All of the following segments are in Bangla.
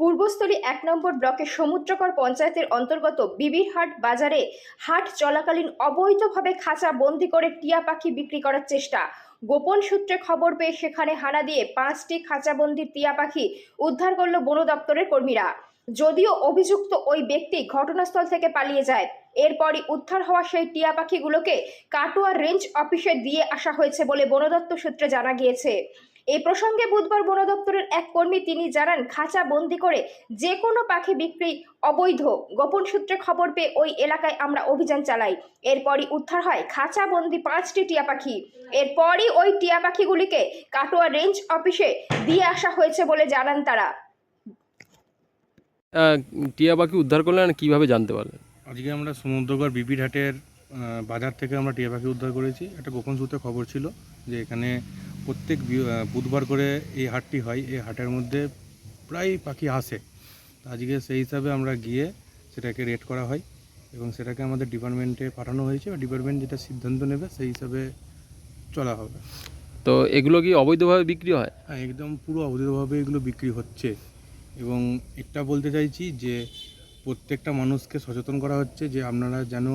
পূর্বস্থলী এক নম্বর ব্লকের সমুদ্রকর পঞ্চায়েতের অন্তর্গত বিবিরহাট বাজারে হাট চলাকালীন অবৈধভাবে খাঁচা বন্দি করে টিয়া পাখি বিক্রি করার চেষ্টা। গোপন সূত্রে খবর পেয়ে সেখানে হানা দিয়ে পাঁচটি খাঁচাবন্দি টিয়া পাখি উদ্ধার করল বন দপ্তরের কর্মীরা। যদিও অভিযুক্ত ওই ব্যক্তি ঘটনাস্থল থেকে পালিয়ে যায়, এরপরই উদ্ধার হওয়া সেই টিয়া পাখিগুলোকে কাটোয়া রেঞ্জ অফিসে দিয়ে আসা হয়েছে বলে বন দপ্তর সূত্রে জানা গিয়েছে। এই প্রসঙ্গে বুধবার বন দপ্তরের এক কর্মী তিনি জানান খাঁচা বন্দি করে যে কোনো পাখি বিক্রি অবৈধ। গোপন সূত্রে খবর পেয়ে ওই এলাকায় আমরা অভিযান চালাই। এরপরই উদ্ধার হয় খাঁচা বন্দি পাঁচটি টিয়া পাখি। এরপরই ওই টিয়া পাখিগুলিকে কাটোয়া রেঞ্জ অফিসে দিয়ে আসা হয়েছে বলে জানান তারা। টিয়া পাখি উদ্ধার করলেন কীভাবে জানতে পারলেন? আজকে আমরা সমুদ্রগড় বিপির হাটের বাজার থেকে আমরা টিয়া পাখি উদ্ধার করেছি। একটা গোপন সূত্রে খবর ছিল যে এখানে প্রত্যেক বুধবার করে এই হাটটি হয়। এই হাটের মধ্যে প্রায় পাখি আসে। তো আজকে সেই হিসাবে আমরা গিয়ে সেটাকে রেড করা হয় এবং সেটাকে আমাদের ডিপার্টমেন্টে পাঠানো হয়েছে বা ডিপার্টমেন্ট যেটা সিদ্ধান্ত নেবে সেই হিসাবে চলা হবে। তো এগুলো কি অবৈধভাবে বিক্রি হয়? হ্যাঁ একদম পুরো অবৈধভাবে এগুলো বিক্রি হচ্ছে এবং এটা বলতে চাইছি যে প্রত্যেকটা মানুষকে সচেতন করা হচ্ছে যে আপনারা যেন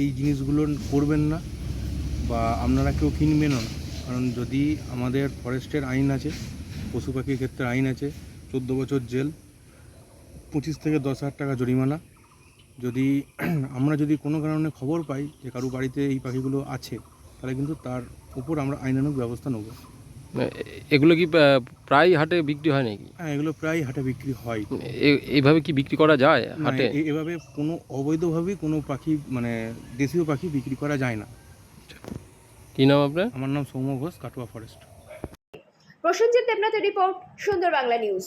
এই জিনিসগুলো করবেন না বা আপনারা কেউ কিনবেনও না। কারণ যদি আমাদের ফরেস্টের আইন আছে পশু পাখির ক্ষেত্রে আইন আছে চোদ্দ বছর জেল পঁচিশ থেকে দশ হাজার টাকা জরিমানা যদি আমরা যদি কোনো কারণে খবর পাই যে কারও বাড়িতে এই পাখিগুলো আছে তাহলে কিন্তু তার উপর আমরা আইনানুগ ব্যবস্থা নেব। এগুলো কি প্রায় হাটে বিক্রি হয় নাকি? হ্যাঁ এগুলো প্রায় হাটে বিক্রি হয়। এইভাবে কি বিক্রি করা যায় হাটে? এভাবে কোনো অবৈধভাবেই কোনো পাখি মানে দেশীয় পাখি বিক্রি করা যায় না। কি নাম আপনার? আমার নাম সৌম্য ঘোষ কাটোয়া ফরেস্ট। প্রসেনজিৎ দেবনাথের রিপোর্ট সুন্দর বাংলা নিউজ।